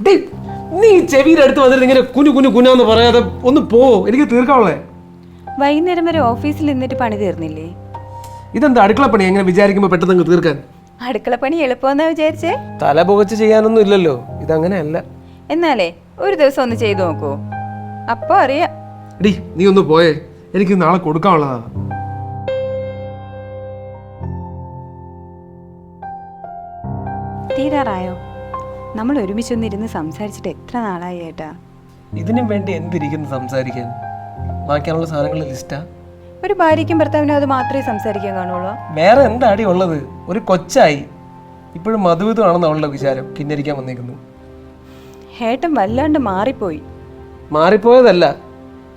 നീ ചെവിയുടെ അടുത്ത് വന്നിട്ട് ഇങ്ങനെ കുനു കുനു കുനാന്ന് പറയാതെ ഒന്ന് പോ എനിക്ക് തീർക്കാവുള്ളേ വൈകുന്നേരം വരെ ഓഫീസിൽ നിന്നിട്ട് പണി തീർന്നില്ലേ? ഇതെന്താ അടുക്കള പണി? എങ്ങനെ വിചാരിക്കുമ്പോ പെട്ടെന്ന് തീർക്കാൻ? അടുക്കള പണി എളുപ്പമെന്നാ വിചാരിച്ചേ. തല പുകച്ച് ചെയ്യാനൊന്നും ഇല്ലല്ലോ. ഇതങ്ങനെയല്ല. എന്നാലേ ഒരു ദിവസം ഒന്ന് ചെയ്തു നോക്കൂ. അപ്പൊ അറിയാം. എടി നീ ഒന്ന് പോയേ. എനിക്ക് നാളെ കൊടുക്കാനുള്ളതാ. തീരാറായോ? നമ്മൾ ഒരുമിച്ചൊന്നിരുന്ന് സംസാരിച്ചിട്ട് എത്ര നാളായി ഏട്ടാ? ഇതിനും വേണ്ടി എന്തിരിക്കുന്നു സംസാരിക്കാൻ? ബാക്കിയുള്ള സാധനങ്ങളുടെ ലിസ്റ്റാ? ഒരു ഭാര്യയ്ക്കും ഭർത്താവിനും അത് മാത്രമേ സംസാരിക്കാൻ കാണുള്ളൂ. വേറെ എന്താടി ഉള്ളത്? ഒരു കൊച്ചായി. ഇപ്പോഴും മധുവിധമാണെന്ന് അവളുടെ വിചാരം. കിന്നരിക്കാൻ വന്നേക്കുന്നു. ഏട്ടൻ വല്ലാണ്ട് മാറിപ്പോയി. മാറിപ്പോയതല്ല.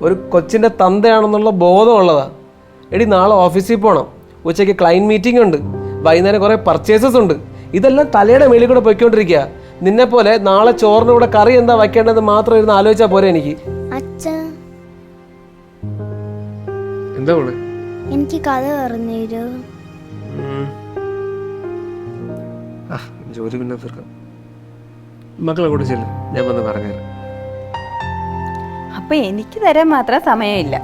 ഒരു കൊച്ചിന്റെ തന്തയാണെന്നുള്ള ബോധമുള്ളതാ എടി നാളെ ഓഫീസിൽ പോകണം ഉച്ചയ്ക്ക് ക്ലൈന്റ് മീറ്റിംഗ് ഉണ്ട്. വൈകുന്നേരം കുറെ പർച്ചേസസ് ഉണ്ട്. ഇതെല്ലാം തലയുടെ മേളിൽ കൂടെ പൊയ്ക്കൊണ്ടിരിക്കുക നിന്നെ പോലെ നാളെ ചോറിന് കൂടെ കറി എന്താ വയ്ക്കേണ്ടത് മാത്രം ഇരുന്ന് ആലോചിച്ചാ പോരെ എനിക്ക്. അച്ഛ. എന്താ പോണേ എനിക്ക് കഥ പറഞ്ഞു തരൂ. ആ ജോലി പിന്നെ തീർക്കാം. മക്കളെ കൂടെ ചെല്ലും. ഞാൻ വന്ന് പറഞ്ഞുതരാം. അപ്പൊ എനിക്ക് തരാൻ മാത്രം സമയമില്ല.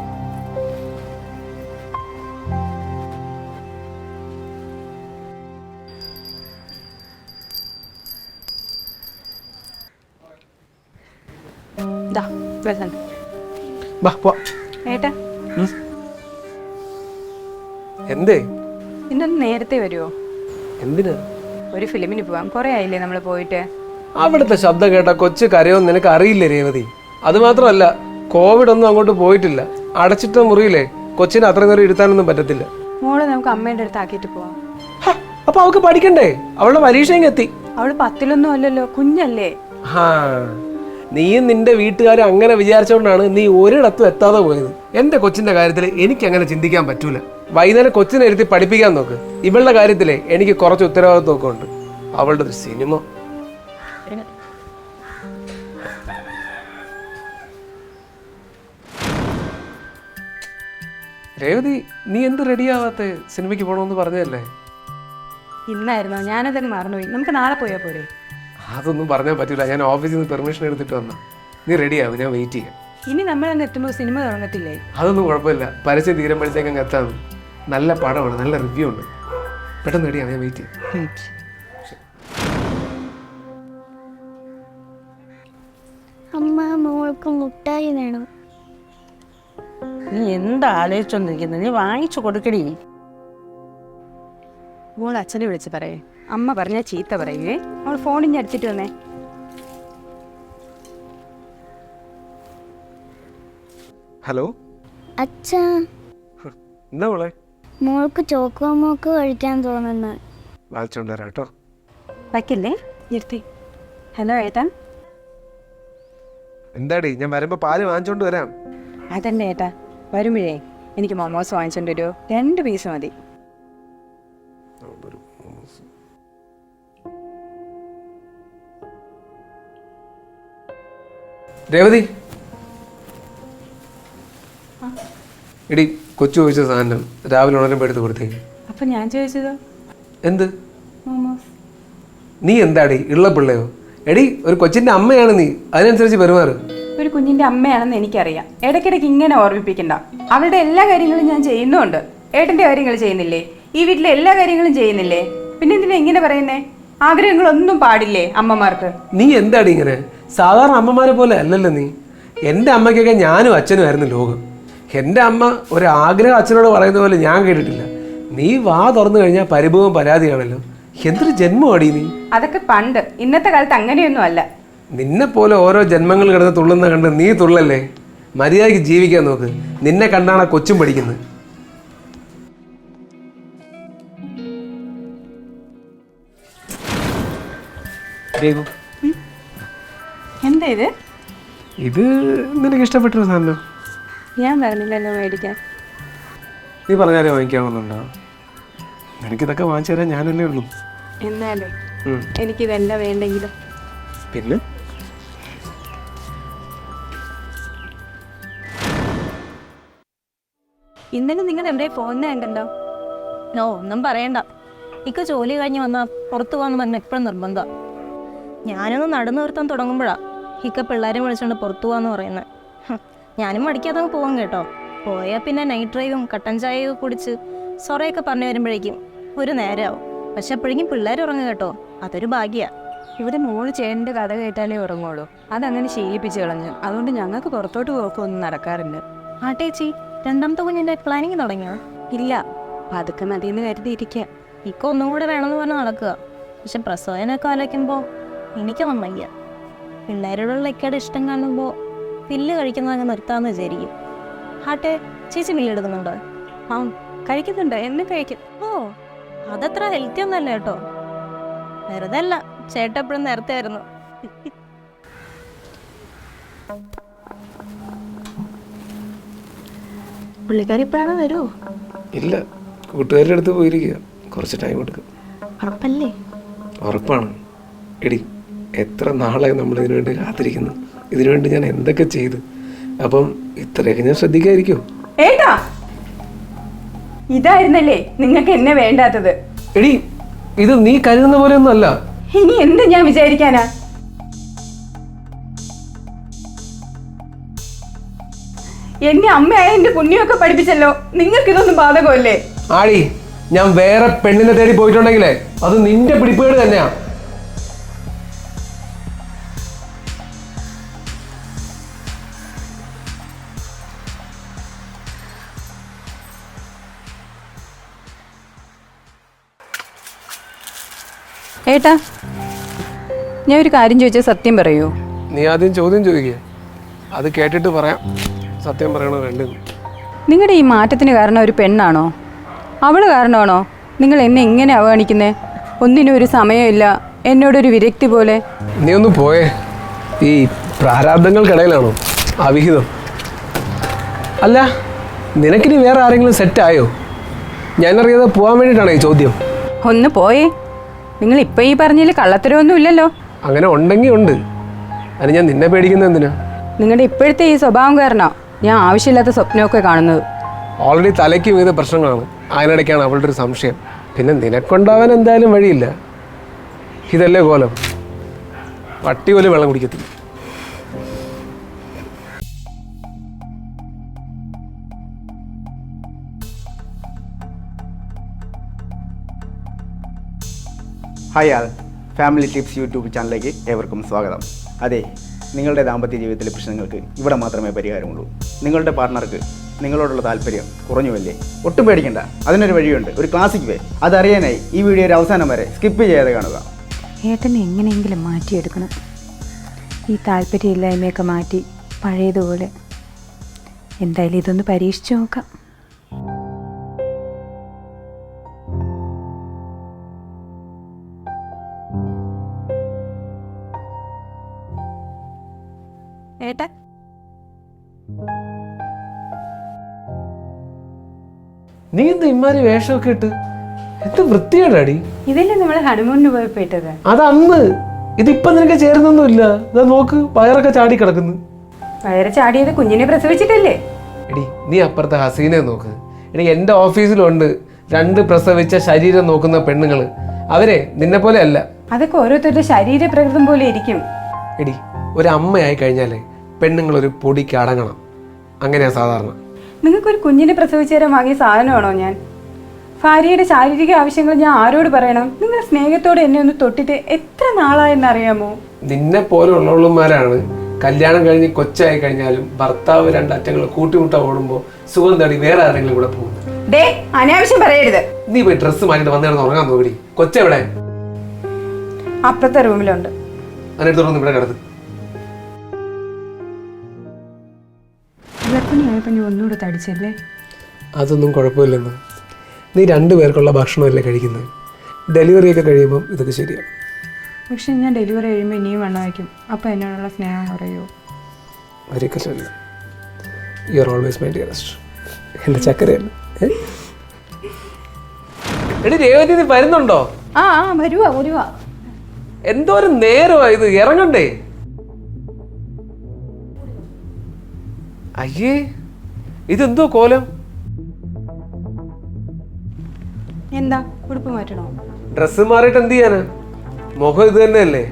ദാ, വെള്ളം. ബാ പോ ഏട്ടാ എന്തേ? ഇന്നൊന്ന് നേരത്തെ വരുമോ എന്തിനാ? ഒരു ഫിലിമിന് പോവാം. കുറെ ആയില്ലേ നമ്മൾ പോയിട്ട്? അവിടുത്തെ ശബ്ദം കേട്ട കൊച്ചു കരയോന്ന് നിനക്ക് അറിയില്ലേ രേവതി? അത് മാത്രമല്ല കോവിഡ് ഒന്നും അങ്ങോട്ട് പോയിട്ടില്ല. അടച്ചിട്ട മുറിയില്ലേ കൊച്ചിനെ അത്ര നേരം ഇരുത്താനൊന്നും പറ്റത്തില്ല. മോളെ നമുക്ക് അമ്മേന്റെ അടുത്ത് ആക്കിയിട്ട് പോവാം. ഹ, അപ്പൊ അവൾക്ക് പഠിക്കണ്ടേ? അവളുടെ പരീക്ഷയും എത്തി. അവൾ പത്തിലൊന്നും അല്ലല്ലോ കുഞ്ഞല്ലേ? ഹാ. നീയും നിന്റെ വീട്ടുകാരും അങ്ങനെ വിചാരിച്ചുകൊണ്ടാണ് നീ ഒരിടത്തും എത്താതെ പോയത്. എന്റെ കൊച്ചിന്റെ കാര്യത്തിൽ എനിക്ക് അങ്ങനെ ചിന്തിക്കാൻ പറ്റൂല. വൈകുന്നേരം കൊച്ചിനെ ഇരുത്തി പഠിപ്പിക്കാൻ നോക്ക്. ഇവളുടെ കാര്യത്തിൽ എനിക്ക് കുറച്ച് ഉത്തരവാദിത്വമൊക്കെ ഉണ്ട്. അവളുടെ ഒരു സിനിമ. രേവതി നീ എന്ത് റെഡിയാവാത്ത? സിനിമയ്ക്ക് പോകണമെന്ന് പറഞ്ഞതല്ലേ? ഇന്നായിരുന്നോ? ഞാനതങ്ങ് മറന്നുപോയി. നമുക്ക് നാളെ പോയാ പോരെ? അതൊന്നും പറഞ്ഞാൽ പറ്റില്ല ഞാൻ ഓഫീസിൽ നിന്ന് പെർമിഷൻ എടുത്തിട്ട് വന്ന. നീ റെഡിയാവും ഞാൻ വെയിറ്റ് ചെയ്യാം. ഇനി നമ്മൾ അങ്ങ് എത്തുമ്പോൾ സിനിമ തുടങ്ങത്തില്ലേ അതൊന്നും കുഴപ്പമില്ല. പരസ്യം തീരുമ്പോഴത്തേക്ക് അങ്ങ് എത്താം. നല്ല പടമാണ് നല്ല റിവ്യൂ ഉണ്ട്. പെട്ടെന്ന് റെഡിയാവും ഞാൻ വെയിറ്റ് ചെയ്യാം. അമ്മ മോൾക്ക് മുട്ടായി വേണം. നീ എന്താ ആലോചിച്ചോണ്ടിരിക്കുന്നത് നീ വാങ്ങിച്ചു കൊടുക്കടി. മോൾ അച്ഛനെ വിളിച്ച് പറയേ. അമ്മ പറഞ്ഞ ചീത്ത പറയുവേ അവൾ ഫോണിഞ്ഞ് അടിച്ചിട്ട് വന്നേ. ഹലോ? അച്ഛാ. എന്താ മോളെ? മോൾക്ക് ചോക്കോ മോക്ക് കഴിക്കാൻ തോന്നുന്നു. വാങ്ങിച്ചോണ്ട് വരാം കേട്ടോ. വയ്ക്കല്ലേ? നിർത്തി ഹലോ ഏട്ടാ. എന്താടി? ഞാൻ വരുമ്പോ പാൽ വാങ്ങിച്ചോണ്ട് വരാം. അതന്നെ ഏട്ടാ. വരുമ്പോഴേ എനിക്ക് മോമോസ് വാങ്ങിച്ചോണ്ട് വരുമോ രണ്ട് പീസ് മതി. രേവതി. എടി കൊച്ചു ചോദിച്ച സാധനം രാവിലെ ഉണരം എടുത്ത് കൊടുത്തേ. അപ്പൊ ഞാൻ ചോദിച്ചതോ? എന്ത്? നീ എന്താടി ഉള്ള പിള്ളയോ? എടി ഒരു കൊച്ചിന്റെ അമ്മയാണ് നീ അതിനനുസരിച്ച് പെരുമാറ്. ഒരു കുഞ്ഞിന്റെ അമ്മയാണെന്ന് എനിക്കറിയാം. ഇടയ്ക്കിടയ്ക്ക് ഇങ്ങനെ ഓർമ്മിപ്പിക്കണ്ട. അവളുടെ എല്ലാ കാര്യങ്ങളും ഞാൻ ചെയ്യുന്നുണ്ട്. ഏട്ടന്റെ കാര്യങ്ങൾ ചെയ്യുന്നില്ലേ? ഈ വീട്ടിലെ എല്ലാ കാര്യങ്ങളും ചെയ്യുന്നില്ലേ? പിന്നെ എന്തിനാ ഇങ്ങനെ പറയുന്നേ? ആഗ്രഹങ്ങളൊന്നും പാടില്ലേ അമ്മമാർക്ക്? നീ എന്താടി ഇങ്ങനെ? സാധാരണ അമ്മമാരെ പോലെ അല്ലല്ലോ നീ. എന്റെ അമ്മയ്ക്കൊക്കെ ഞാനും അച്ഛനും ആയിരുന്നു ലോകം. എന്റെ അമ്മ ഒരു ആഗ്രഹം അച്ഛനോട് പറയുന്ന പോലെ ഞാൻ കേട്ടിട്ടില്ല. നീ വാ തുറന്നു കഴിഞ്ഞാൽ പരിഭവം പരാതിയാണല്ലോ. എന്തൊരു ജന്മമാടി നീ. അതൊക്കെ പണ്ട്. ഇന്നത്തെ കാലത്ത് അങ്ങനെയൊന്നും അല്ല. നിന്നെ പോലെ ഓരോ ജന്മങ്ങൾ കിടന്ന് തുള്ളുന്ന കണ്ട് നീ തുള്ളല്ലേ? മര്യാദയ്ക്ക് ജീവിക്കാൻ നോക്ക്. നിന്നെ കണ്ടാണ് ആ കൊച്ചും പഠിക്കുന്നത്. ദേവു എന്താ ഇത്? ഇത് നിനക്ക് ഇഷ്ടപ്പെട്ടൊരു സാധനം. ഞാൻ പറഞ്ഞില്ലല്ലോ മേടിക്കാൻ. നീ പറഞ്ഞാലേ വാങ്ങിക്കാവുന്നുണ്ടോ നിനക്കിതൊക്കെ വാങ്ങിച്ചു തരാൻ ഞാനല്ലേ ഉള്ളൂ. എന്നാലേ എനിക്ക് എനിക്കിതല്ല വേണ്ടെങ്കിലും? പിന്നെ? ഇന്നലെ നിങ്ങൾ എവിടെ പോകുന്ന കണ്ടോ? നോ ഒന്നും പറയണ്ട. ഇക്ക ജോലി കഴിഞ്ഞ് വന്നാൽ പുറത്തു പോകാന്ന് പറഞ്ഞ എപ്പോഴും നിർബന്ധം? ഞാനൊന്ന് നടന്നു നിർത്താൻ തുടങ്ങുമ്പോഴാ. ഹിക്ക പിള്ളേരെ വിളിച്ചോണ്ട് പുറത്തു പോവാന്ന് പറയുന്നത് ഞാനും മടിക്കാതെ അങ്ങ് പോവാം കേട്ടോ. പോയാൽ പിന്നെ നൈറ്റ് ഡ്രൈവും കട്ടൻ ചായയും കുടിച്ച് സൊറയൊക്കെ പറഞ്ഞു വരുമ്പോഴേക്കും ഒരു നേരമാവും പക്ഷെ അപ്പോഴേക്കും പിള്ളേർ ഉറങ്ങുക കേട്ടോ. അതൊരു ഭാഗ്യാ. ഇവിടെ മോൾ ചേട്ടന്റെ കഥ കേട്ടാലേ ഉറങ്ങുള്ളൂ. അതങ്ങനെ ശീലിപ്പിച്ച് കളഞ്ഞു. അതുകൊണ്ട് ഞങ്ങൾക്ക് പുറത്തോട്ട് പോക്കൊന്നും നടക്കാറില്ല. ആ ടേച്ചി രണ്ടാമത്തെ കുഞ്ഞിന്റെ പ്ലാനിങ് തുടങ്ങിയോ? ഇല്ല. പതുക്കെ മതിയെന്ന് കരുതിയിരിക്കുക ഇക്ക ഒന്നും കൂടെ വേണമെന്ന് പറഞ്ഞ് നടക്കുക പക്ഷെ പ്രസവനൊക്കെ ആലോചിക്കുമ്പോൾ എനിക്കൊന്നും വയ്യ. പിള്ളേരോടുള്ള ഇക്കയുടെ ഇഷ്ടം കാണുമ്പോൾ പില്ല് കഴിക്കുന്നത് അങ്ങ് നിർത്താമെന്ന് വിചാരിക്കും. ഹാട്ടെ ചേച്ചി പില്ല് എടുക്കുന്നുണ്ടോ ആ കഴിക്കുന്നുണ്ട് എന്നെ കഴിക്കും. ഓ അതത്ര ഹെൽത്തി ഒന്നല്ല കേട്ടോ. വെറുതെ അല്ല ചേട്ടൻ എപ്പോഴും നേരത്തെ ആയിരുന്നു പുള്ളിക്കാരി ഇപ്പോഴാണ് വരൂ? ഇല്ല കൂട്ടുകാരുടെ അടുത്ത് പോയിരിക്കുക. കുറച്ച് ടൈം എടുക്കും. ഉറപ്പല്ലേ? ഉറപ്പാണ്. എടി എത്ര നാളായി നമ്മൾ ഇതിനു വേണ്ടി കാത്തിരിക്കുന്നു? ഇതിനു വേണ്ടി ഞാൻ എന്തൊക്കെ ചെയ്തു? അപ്പം ഇത്രയൊക്കെ ഞാൻ ശ്രദ്ധിക്കായിരിക്കും ഏട്ടാ ഇതായിരുന്നല്ലേ നിങ്ങൾക്ക് എന്നെ വേണ്ടാത്തത്? എടി ഇത് നീ കരുതുന്ന പോലെ ഒന്നും അല്ല. ഇനി എന്ത് ഞാൻ വിചാരിക്കാനാ? എന്നെ അമ്മയായ എന്റെ പുണ്യമൊക്കെ പഠിപ്പിച്ചല്ലോ. നിങ്ങൾക്ക് ഇതൊന്നും ബാധകമല്ലേ? ആടി ഞാൻ വേറെ പെണ്ണിനെ തേടി പോയിട്ടുണ്ടെങ്കിലേ അത് നിന്റെ പിടിപ്പേട് തന്നെയാ. ഏട്ടാ ഞാൻ ഒരു കാര്യം ചോദിച്ചാൽ സത്യം പറയൂ. നീ ആദ്യം ചോദ്യം ചോദിക്കുക അത് കേട്ടിട്ട് പറയാം. സത്യം പറയണോ വേണ്ടത് നിങ്ങളുടെ ഈ മാറ്റത്തിന് കാരണം ഒരു പെണ്ണാണോ? അവൾ കാരണമാണോ? നിങ്ങൾ എന്നെ എങ്ങനെ അവഗണിക്കുന്നേ? ഒന്നിനും ഒരു സമയമില്ല. എന്നോടൊരു വിരക്തി പോലെ. നീ ഒന്ന് പോയേ. ഈ പ്രാരാബ്ദങ്ങൾക്കിടയിലാണോ? അവിഹിതം. അല്ല നിനക്കിനി വേറെ ആരെങ്കിലും സെറ്റായോ ഞാനറിയാതെ പോകാൻ വേണ്ടിയിട്ടാണോ ഈ ചോദ്യം? ഒന്ന് പോയേ. നിങ്ങൾ ഇപ്പൊ ഈ പറഞ്ഞതിൽ കള്ളത്തരമൊന്നും ഇല്ലല്ലോ. അങ്ങനെ ഉണ്ടെങ്കിൽ ഉണ്ട്. അതിന് ഞാൻ നിന്നെ പേടിക്കുന്നത് എന്തിനാ? നിങ്ങളുടെ ഇപ്പോഴത്തെ ഈ സ്വഭാവം കാരണോ ഞാൻ ആവശ്യമില്ലാത്ത സ്വപ്നമൊക്കെ കാണുന്നത്? ഓൾറെഡി തലയ്ക്ക് വിവിധ പ്രശ്നങ്ങളാണ്. അതിനിടയ്ക്കാണ് അവളുടെ ഒരു സംശയം. പിന്നെ നിനക്കൊണ്ടാവാൻ എന്തായാലും വഴിയില്ല. ഇതല്ലേ കോലം. പട്ടി പോലും വെള്ളം കുടിക്കത്തില്ല. Hi all. Family tips YouTube ചാനലിലേക്ക് ഏവർക്കും സ്വാഗതം. അതെ നിങ്ങളുടെ ദാമ്പത്യ ജീവിതത്തിലെ പ്രശ്നങ്ങൾക്ക് ഇവിടെ മാത്രമേ പരിഹാരമുള്ളൂ. നിങ്ങളുടെ പാർട്ണർക്ക് നിങ്ങളോടുള്ള താല്പര്യം കുറഞ്ഞുവല്ലേ? ഒട്ടും പേടിക്കണ്ട. അതിനൊരു വഴിയുണ്ട്. ഒരു ക്ലാസിക് വേ അതറിയാനായി ഈ വീഡിയോ ഒരു അവസാനം വരെ സ്കിപ്പ് ചെയ്യാതെ കാണുക. ഏട്ടനെ എങ്ങനെയെങ്കിലും മാറ്റിയെടുക്കണം. ഈ താല്പര്യമില്ലായ്മയൊക്കെ മാറ്റി പഴയതുപോലെ. എന്തായാലും ഇതൊന്ന് പരീക്ഷിച്ചു നോക്കാം. ഏട്ടാ. നീ എന്ത് ഇമാരി വേഷമൊക്കെ ഇട്ട്? എന്ത് വൃത്തിയാടാടി ഇതല്ലേ നമ്മൾ ഹണിമൂണിന് പോയപ്പോ ഇട്ടത് അത് അന്ന്. ഇതിപ്പം നിനക്ക് ചേരുന്നൊന്നുമില്ല. ഇതാ നോക്ക് വയറൊക്കെ ചാടി കിടക്കുന്നു. വയറ് ചാടിയത് കുഞ്ഞിനെ പ്രസവിച്ചിട്ടല്ലേ? എടി നീ അപ്പുറത്തെ ഹസീനെ നോക്ക്. എടി എന്റെ ഓഫീസിലുണ്ട് രണ്ട് പ്രസവിച്ച ശരീരം നോക്കുന്ന പെണ്ണുങ്ങൾ അവരെ നിന്നെ പോലെ അല്ല. അതൊക്കെ ഓരോരുത്തരുടെ ശരീരപ്രകൃതം പോലെ ഇരിക്കും. എടി ഒരു അമ്മയായി കഴിഞ്ഞാലേ പെണ്ണുങ്ങൾ ഒരു പൊടിക്ക് അടങ്ങണം. അങ്ങനെയാ സാധാരണ. നിങ്ങൾക്ക് ഒരു കുഞ്ഞിനെ പ്രസവിച്ചു തരാൻ വാങ്ങിയ സാധനമാണോ ഞാൻ? ഭാര്യയുടെ ശാരീരിക ആവശ്യങ്ങൾ ഞാൻ ആരോട് പറയണം? നിങ്ങൾ സ്നേഹത്തോടെ എന്നെ ഒന്ന് തൊട്ടിട്ട് എത്ര നാളായെന്ന് അറിയാമോ? നിന്നെ പോലുള്ളവളുമാരാണ് കല്യാണം കഴിഞ്ഞ് കൊച്ചായി കഴിഞ്ഞാലും ഭർത്താവ് രണ്ടറ്റങ്ങൾ കൂട്ടിമുട്ട ഓടുമ്പോൾ സുഖം തേടി വേറെ ആരെങ്കിലും കൂടെ പോകുന്നു ഡേ അനാവശ്യം പറയരുത്. നീ പോയി ഡ്രസ്സ് മാറ്റിട്ട് വന്നിരുന്ന് ഉറങ്ങാൻ നോക്കി കൊച്ചെവിടെ? അപ്പുറത്തെ റൂമിലുണ്ട് അതിനടുത്തോളം ഇവിടെ കിടന്ന് ഗർഭിണിയായപ്പോൾ നീ ഒന്നുകൂടെ തടിച്ചല്ലേ? അതൊന്നും കുഴപ്പമില്ലെന്ന്. നീ രണ്ടു പേർക്കുള്ള ഭക്ഷണമല്ലേ കഴിക്കുന്നത് ഡെലിവറി ഒക്കെ കഴിയുമ്പോൾ ഇതൊക്കെ ശരിയാണ് പക്ഷെ ഞാൻ ഡെലിവറി കഴിയുമ്പോൾ ഇനിയും വണ്ണം വയ്ക്കും അപ്പോൾ എന്നോടുള്ള സ്നേഹം കുറയോ? ഒരിക്കലല്ല you are always my dearest എന്റെ ചക്കരയല്ല? എടി രേവതി നീ വരുന്നുണ്ടോ? ആ ആ വരുവാ വരുവാ. എന്തോരം നേരമാ ഇത്? ഇറങ്ങണ്ടേ? അയ്യേ. ഇതെന്തോ കോലം? എന്താ? ഉടുപ്പ് മാറ്റണോ? ഡ്രസ്സ് മാറിയിട്ട് എന്ത് ചെയ്യാനാ? മുഖം ഇത് തന്നെയല്ലേ?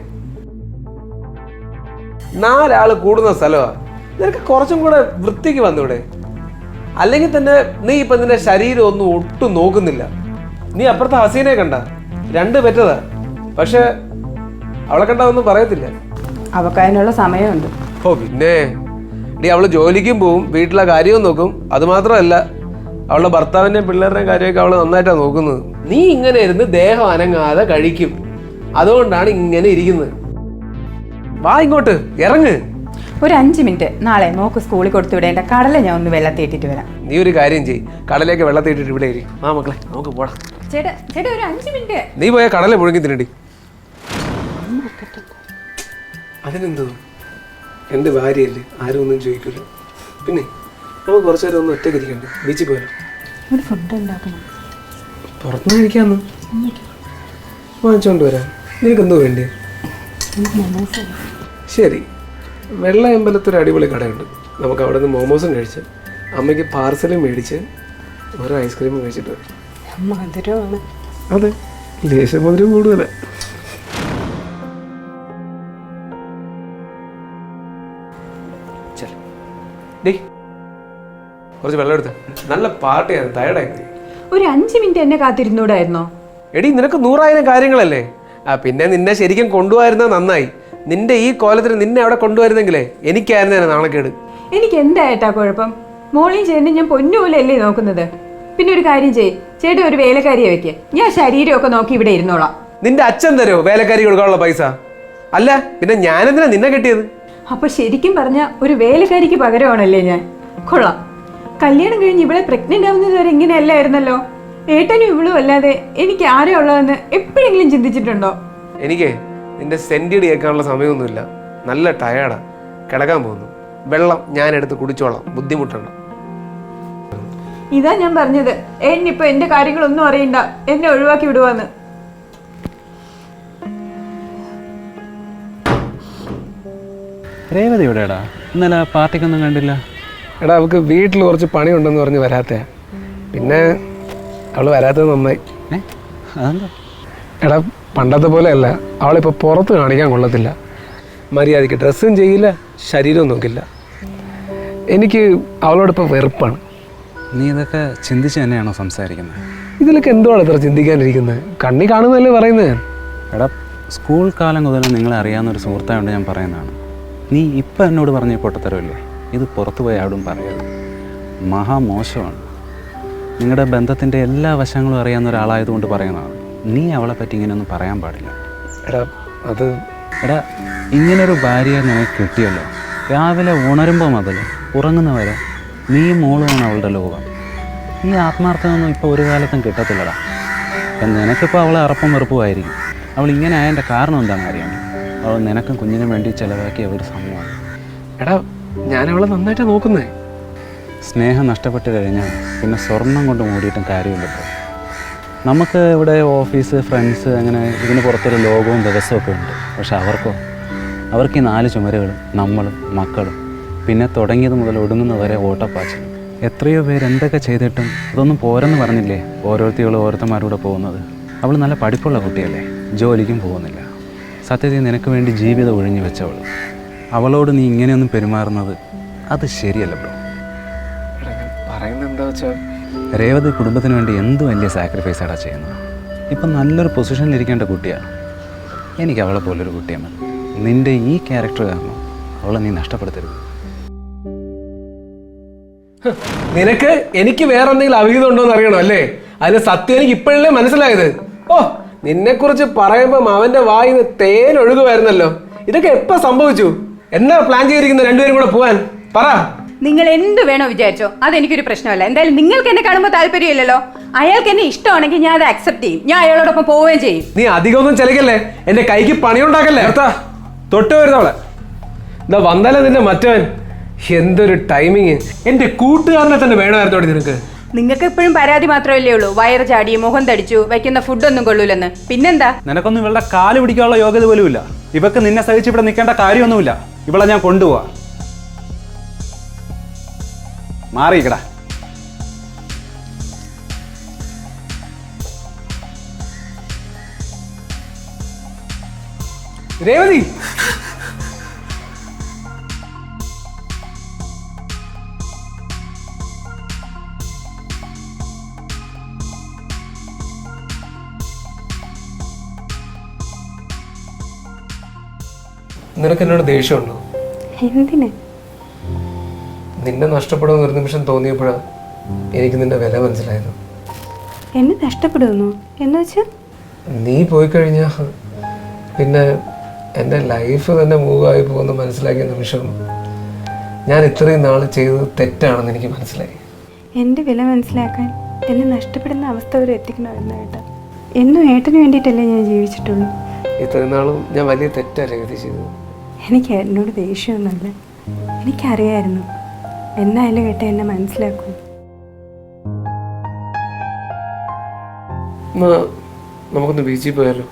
നാലാൾ കൂടുന്ന സ്ഥലമാണ് നിനക്ക് കുറച്ചും കൂടെ വൃത്തിക്ക് വന്നൂടെ. അല്ലെങ്കിൽ തന്നെ നീ ഇപ്പൊ നിന്റെ ശരീരം ഒന്നും ഒട്ടും നോക്കുന്നില്ല. നീ അപ്പുറത്തെ ഹസീനെ കണ്ട. രണ്ട് പെറ്റതാ. പക്ഷെ അവളെ കണ്ട ഒന്നും പറയത്തില്ല. അവക്കതിനുള്ള സമയമുണ്ട്. ഓ പിന്നെ? ഡി അവൾ ജോലിക്കും പോവും വീട്ടിലെ കാര്യവും നോക്കും. അതുമാത്രമല്ല അവളുടെ ഭർത്താവിന്റെയും പിള്ളേരുടെയും കാര്യമൊക്കെ അവൾ നന്നായിട്ടാണ് നോക്കുന്നത്. നീ ഇങ്ങനെ ഇരുന്ന് ദേഹം അനങ്ങാതെ കഴിക്കും. അതുകൊണ്ടാണ് ഇങ്ങനെ ഇരിക്കുന്നത്. വാ ഇങ്ങോട്ട് ഇറങ്ങ്. ഒരു അഞ്ച് മിനിറ്റ്. നാളെ മോക്ക് സ്കൂളിൽ കൊടുത്തു വിടേണ്ട കടല ഞാൻ ഒന്ന് വെള്ളത്തി ഇട്ടിട്ട് വരാം. നീ ഒരു കാര്യം ചെയ് കടലേക്ക് വെള്ളത്തി ഇട്ടിട്ട് ഇവിടെ ഇരിക്കും ആ മക്കളെ നമുക്ക് പോടാ. ചേട്ടാ ചേട്ടാ ഒരു അഞ്ച് മിനിറ്റ്. നീ പോയ കടല മുഴുങ്ങി തിന്നടി. അതിനെന്തോ? എന്റെ ഭാര്യയല്ലേ? ആരും ഒന്നും ചോദിക്കില്ല പിന്നെ നമുക്ക് കുറച്ചു നേരം ഒന്ന് ഒറ്റയ്ക്ക് ഇരിക്കണ്ടേ? ബീച്ചിൽ പോയാലോ? ഒരു ഫുഡ് ഉണ്ടാക്കണം. പുറത്തുനിന്ന് കഴിക്കാന്ന്? വാങ്ങിച്ചോണ്ട് വരാം. നിനക്ക് എന്തോ വേണ്ടേ ശരി. വെള്ള അമ്പലത്തൊരു അടിപൊളി കടയുണ്ട്. നമുക്ക് അവിടെ നിന്ന് മോമോസും കഴിച്ച് അമ്മയ്ക്ക് പാർസലും മേടിച്ച് ഓരോ ഐസ്ക്രീമും കഴിച്ചിട്ട് വരാം. മധുരമാണ്. അതെ. ലേശം മധുരം കൂടുതലാ. ഡേയ്, കുറച്ച് വെള്ളം എടുത്ത്. നല്ല പാർട്ടിയാണ് ടയർഡായി ഒരു അഞ്ച് മിനിറ്റ് എന്നെ കാത്തിരുന്നൂടായിരുന്നോ? എടി നിനക്ക് നൂറായിരം കാര്യങ്ങളല്ലേ? ആ പിന്നെ നിന്നെ ശരിക്കും കൊണ്ടുപോയിരുന്നത് നന്നായി. നിന്റെ ഈ കോലത്തിന് നിന്നെ അവിടെ കൊണ്ടുവരുന്നെങ്കിലേ എനിക്കായിരുന്നേനെ നാണക്കേട്. എനിക്ക് എന്തായിട്ടാ കുഴപ്പം? മോളിയും ചേട്ടനും ഞാൻ പൊന്നുപോലെയല്ലേ നോക്കുന്നത്? പിന്നെ ഒരു കാര്യം ചെയ്യ്. ചേട്ടൻ ഒരു വേലക്കാരിയെ വെക്ക്. ഞാൻ ശരീരമൊക്കെ നോക്കി ഇവിടെ ഇരുന്നോളാം. നിന്റെ അച്ഛൻ തരുമോ വേലക്കാരി കൊടുക്കാനുള്ള പൈസ? അല്ല പിന്നെ ഞാനെന്തിനാ നിന്നെ കെട്ടിയത്? അപ്പൊ ശരിക്കും പറഞ്ഞ ഒരു വേലക്കാരിക്ക് പകരമാണല്ലേ ഞാൻ? കൊള്ളാം. കല്യാണം കഴിഞ്ഞ് ഇവിടെ പ്രഗ്നന്റ് ആവുന്നത് വരെ ഇങ്ങനെയല്ലായിരുന്നല്ലോ. ഏട്ടനും ഇവളും അല്ലാതെ എനിക്ക് ആരാ ഉള്ളതെന്ന് എപ്പോഴെങ്കിലും ചിന്തിച്ചിട്ടുണ്ടോ? എനിക്ക് നിന്റെ സെന്റിഡ് കേൾക്കാനുള്ള സമയമൊന്നുമില്ല. നല്ല ടയേർഡാ കിടക്കാൻ പോകുന്നു. വെള്ളം ഞാൻ എടുത്ത് കുടിച്ചോളാം. ബുദ്ധിമുട്ടണ്ട. ഇതാ ഞാൻ പറഞ്ഞത്. ഏട്ടനിപ്പോ എന്റെ കാര്യങ്ങളൊന്നും അറിയണ്ട. എന്നെ ഒഴിവാക്കി വിടുവാന്ന്. രേവതി എവിടെയാടാ ഇന്നലെ പാർട്ടിക്കൊന്നും കണ്ടില്ല. എടാ അവൾക്ക് വീട്ടിൽ കുറച്ച് പണിയുണ്ടെന്ന് പറഞ്ഞ് വരാത്ത. പിന്നെ അവൾ വരാത്തത് നന്നായി. ഏ? അതെന്താ? എടാ പണ്ടത്തെ പോലെയല്ല. അവളിപ്പോൾ പുറത്ത് കാണിക്കാൻ കൊള്ളത്തില്ല. മര്യാദയ്ക്ക് ഡ്രസ്സും ചെയ്യില്ല ശരീരവും നോക്കില്ല. എനിക്ക് അവളോടിപ്പോൾ വെറുപ്പാണ്. നീ ഇതൊക്കെ ചിന്തിച്ച് തന്നെയാണോ സംസാരിക്കുന്നത്? ഇതിലൊക്കെ എന്തുവാണ് ഇത്ര ചിന്തിക്കാനിരിക്കുന്നത്? കണ്ണി കാണുന്നതല്ലേ പറയുന്നത്? എടാ സ്കൂൾ കാലം മുതൽ നിങ്ങളെ അറിയാവുന്ന ഒരു സുഹൃത്തായോണ്ട് ഞാൻ പറയുന്നതാണ്. നീ ഇപ്പം എന്നോട് പറഞ്ഞ പൊട്ടത്തരമില്ലേ? ഇത് പുറത്തു പോയി ആടും പറയരുത്. മഹാമോശമാണ്. നിങ്ങളുടെ ബന്ധത്തിന്റെ എല്ലാ വശങ്ങളും അറിയാവുന്ന ഒരാളായതുകൊണ്ട് പറയുന്നതാണ്. നീ അവളെ പറ്റി ഇങ്ങനെയൊന്നും പറയാൻ പാടില്ല. എടാ അത് എടാ ഇങ്ങനൊരു ഭാര്യയെ നിനക്ക് കിട്ടിയല്ലോ. രാവിലെ ഉണരുമ്പോൾ മുതൽ ഉറങ്ങുന്നവരെ നീ മോളുമാണ് അവളുടെ ലോകം. ഈ ആത്മാർത്ഥമൊന്നും ഇപ്പോൾ ഒരു കാലത്തും കിട്ടത്തില്ലടാ. അപ്പം നിനക്കിപ്പോൾ അവളെ അറപ്പും വെറുപ്പുമായിരിക്കും അവൾ ഇങ്ങനെ ആയതിന്റെ കാരണം എന്താണെന്ന് അറിയാമോ അവൾ നിനക്കും കുഞ്ഞിനും വേണ്ടി ചിലവാക്കിയ ഒരു സമയമാണ് എടാ ഞാൻ അവളെ നന്നായിട്ട് നോക്കുന്നേ. സ്നേഹം നഷ്ടപ്പെട്ട് കഴിഞ്ഞാൽ പിന്നെ സ്വർണം കൊണ്ട് മൂടിയിട്ടും കാര്യമില്ല നമുക്ക് ഇവിടെ ഓഫീസ് ഫ്രണ്ട്സ് അങ്ങനെ ഇതിന് പുറത്തൊരു ലോകവും ദിവസവും ഉണ്ട്. പക്ഷെ അവർക്കോ? അവർക്ക് ഈ നാല് ചുമരുകളും നമ്മളും മക്കളും പിന്നെ തുടങ്ങിയത് മുതൽ ഒടുങ്ങുന്നത് വരെ എത്രയോ പേര് എന്തൊക്കെ ചെയ്തിട്ടും അതൊന്നും പോരെന്ന് പറഞ്ഞില്ലേ ഓരോരുത്തികളും ഓരോരുത്തന്മാരൂടെ പോകുന്നത്? അവൾ നല്ല പഠിപ്പുള്ള കുട്ടിയല്ലേ? ജോലിക്കും പോകുന്നില്ല. സത്യത്തിൽ നിനക്ക് വേണ്ടി ജീവിതം ഒഴിഞ്ഞു വെച്ചവൾ. അവളോട് നീ ഇങ്ങനെയൊന്നും പെരുമാറുന്നത് അത് ശരിയല്ല ബ്രോ. പറയുന്നത് എന്താ വെച്ചാൽ രേവതി കുടുംബത്തിന് വേണ്ടി എന്ത് വലിയ സാക്രിഫൈസ് ആടാ ചെയ്യുന്നത്? ഇപ്പം നല്ലൊരു പൊസിഷനിൽ ഇരിക്കേണ്ട കുട്ടിയാണ് എനിക്ക് അവളെ പോലൊരു കുട്ടിയെ മതി. നിന്റെ ഈ ക്യാരക്ടർ കാരണം അവളെ നീ നഷ്ടപ്പെടുത്തരുത്. നിനക്ക് എനിക്ക് വേറെ എന്തെങ്കിലും അവിഹിതം ഉണ്ടോ എന്ന് അറിയണം അല്ലേ? അതിന് സത്യം എനിക്ക് ഇപ്പോഴല്ലേ മനസ്സിലായത്. ഓ നിന്നെ കുറിച്ച് പറയുമ്പം അവന്റെ വായിൽ തേൻ ഒഴുകുമായിരുന്നല്ലോ. ഇതൊക്കെ എപ്പോ സംഭവിച്ചു? എന്നാ പ്ലാൻ ചെയ്തിരിക്കുന്ന രണ്ടുപേരും കൂടെ പോവാൻ? പറ. നിങ്ങൾ എന്ത് വേണോ വിചാരിച്ചോ അതെനിക്കൊരു പ്രശ്നമല്ല. എന്തായാലും നിങ്ങൾക്ക് എന്നെ കാണുമ്പോൾ താല്പര്യമില്ലല്ലോ. അയാൾക്ക് എന്നെ ഇഷ്ടമാണെങ്കിൽ ഞാൻ അത് അക്സെപ്റ്റ് ചെയ്യും. ഞാൻ അയാളോടൊപ്പം പോവുകയും ചെയ്യും. നീ അധികമൊന്നും ചെലക്കല്ലേ എന്റെ കൈക്ക് പണിയുണ്ടാക്കല്ലേ? ഉണ്ടാക്കല്ലേ തൊട്ട് വരുന്നവളെ എന്താ വന്നാലേ നിന്റെ മറ്റവൻ. എന്തൊരു ടൈമിങ് എന്റെ കൂട്ടുകാരനെ തന്നെ വേണമായിരുന്നു നിനക്ക്. നിങ്ങൾക്ക് എപ്പോഴും പരാതി മാത്രമല്ലേ ഉള്ളൂ? വയറ് ചാടി മുഖം തടിച്ചു വയ്ക്കുന്ന ഫുഡൊന്നും കൊള്ളൂലെന്ന്. പിന്നെന്താ? നിനക്കൊന്നും ഇവളുടെ കാൽ പിടിക്കാനുള്ള യോഗ്യത പോലുമില്ല. ഇവക്ക് നിന്നെ സഹിച്ച് ഇവിടെ നിൽക്കേണ്ട കാര്യമൊന്നുമില്ല. ഇവളെ ഞാൻ കൊണ്ടുപോവാ. മാറിയിക്കടാ രേവതി! നിനക്ക് എന്നോട് ദേഷ്യമുണ്ടോ? എന്തിനെ? നിന്നെ നഷ്ടപ്പെടുമെന്ന് ഒരു നിമിഷം തോന്നിയപ്പോഴാണ് എനിക്ക് നിന്റെ വില മനസ്സിലായത്. എന്നെ നഷ്ടപ്പെടുന്നു എന്ന് വെച്ചാൽ നീ പോയി കഴിഞ്ഞാൽ പിന്നെ എന്റെ ലൈഫ് തന്നെ മൂവായി പോകുന്ന മനസ്സിലാക്കിയ നിമിഷം ഞാൻ ഇത്രയും നാൾ ചെയ്തത് തെറ്റാണെന്ന് എനിക്ക് മനസ്സിലായി. എന്റെ വില മനസ്സിലാക്കാൻ എന്നെ നഷ്ടപ്പെടുന്ന അവസ്ഥ വരെ എത്തിക്കണമെന്ന് ഏട്ടാ? എന്നും ഏട്ടന് വേണ്ടിയിട്ടല്ലേ ഞാൻ ജീവിച്ചിട്ടുള്ളൂ? ഇത്രയും നാളും ഞാൻ വലിയ രഗതി ചെയ്തത്. എനിക്ക് എന്നോട് ദേഷ്യമൊന്നുമല്ല. എനിക്കറിയായിരുന്നു. എന്നായാലും കേട്ട എന്നെ മനസ്സിലാക്കും. നമുക്കൊന്ന് ബീച്ചിൽ പോയാലോ?